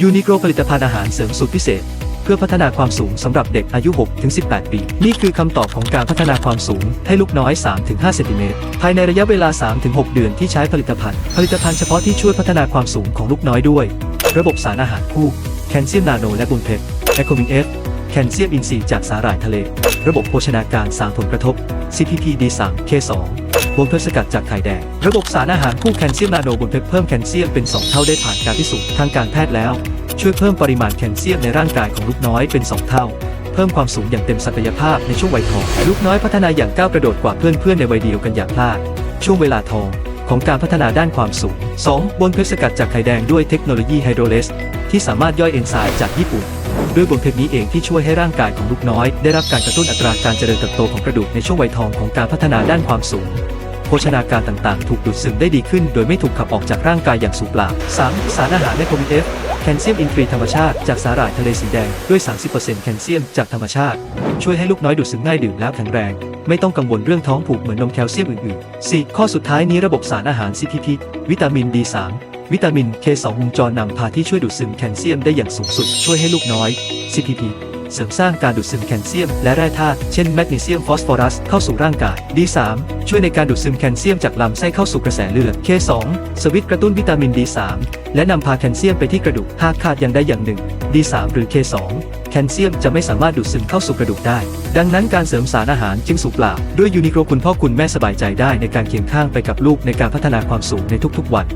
ยูนิโกรผลิตภัณฑ์อาหารเสริมสูตรพิเศษ เพื่อพัฒนาความสูงสำหรับเด็กอายุ 6-18 ปี นี่คือคำตอบของการพัฒนาความสูงให้ลูกน้อย 3-5 เซนติเมตรภายในระยะเวลา 3-6 เดือนที่ใช้ผลิตภัณฑ์ ผลิตภัณฑ์เฉพาะที่ช่วยพัฒนาความสูงของลูกน้อยด้วย ระบบสารอาหารคู่แคลเซียมนาโนและบุญเพชรแอคโคมินเอฟแคลเซียมอินทรีย์จากสาหร่ายทะเล ระบบโภชนาการสารผลกระทบ CPPD3K2 บนเพื่อสกัดจากไข่แดง ระบบสารอาหารคู่แคลเซียมนาโนบนเพชรเพิ่มแคลเซียมเป็น 2 เท่าได้ผ่านการพิสูจน์ทางการแพทย์แล้ว ช่วยเพิ่มปริมาณแคลเซียมในร่างกายของลูกน้อยเป็น 2 เท่า เพิ่มความสูงอย่างเต็มศักยภาพในช่วงวัยทองลูกน้อยพัฒนาอย่างก้าวกระโดดกว่าเพื่อนๆในวัยเดียวกันอย่างพลาด ช่วงเวลาทองของการพัฒนาด้านความสูง 2. บนเพชรสกัดจากไข่แดงด้วยเทคโนโลยีไฮโดรเลสที่สามารถย่อยเอนไซม์จากญี่ปุ่นด้วยบนเพชรนี้เองที่ช่วยให้ร่างกายของลูกน้อย ได้รับการกระตุ้นอัตราการเจริญเติบโตของกระดูกในช่วงวัยทองของการพัฒนาด้านความสูง ภชนาการต่างๆ ถูกดูดซึมได้ดีขึ้น โดยไม่ถูกขับออกจากร่างกายอย่างสูบเปล่า 3. สารอาหารในโคมิเอฟแคลเซียมอินทรีย์ธรรมชาติจากสาหร่ายทะเลสีแดงด้วย 30%แคลเซียมจากธรรมชาติ ช่วยให้ลูกน้อยดูดซึมง่ายดื่มแล้วแข็งแรง ไม่ต้องกังวลเรื่องท้องผูกเหมือนนมแคลเซียมอื่นๆ 4. ข้อสุดท้ายนี้ระบบสารอาหาร CPP วิตามิน D3 วิตามิน K2 วงจรนำพาที่ช่วยดูดซึมแคลเซียมได้อย่างสูงสุด ช่วยให้ลูกน้อย CPP เสริมสร้างการดูดซึมแคลเซียม และแร่ธาตุเช่นแมกนีเซียมฟอสฟอรัสเข้าสู่ร่างกาย D3 ช่วยในการดูดซึมแคลเซียมจากลำไส้เข้าสู่กระแสเลือด K2 สวิตกระตุ้นวิตามิน D3 และนำพาแคลเซียมไปที่กระดูกหากขาดอย่างใดอย่างหนึ่ง D3 หรือ K2 แคลเซียมจะไม่สามารถดูดซึมเข้าสู่กระดูกได้ ดังนั้นการเสริมสารอาหารจึงสูบเปล่า ด้วยยูนิโกรคุณพ่อคุณแม่สบายใจได้ในการเคียงข้างไปกับลูกในการพัฒนาความสูงในทุกๆวัน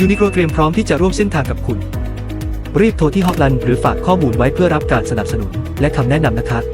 ยูนิโกรเตรียมพร้อมที่จะร่วมเส้นทางกับคุณ รีบโทรที่ฮอตลันหรือฝากข้อมูลไว้เพื่อรับการสนับสนุนและคำแนะนำนะครับ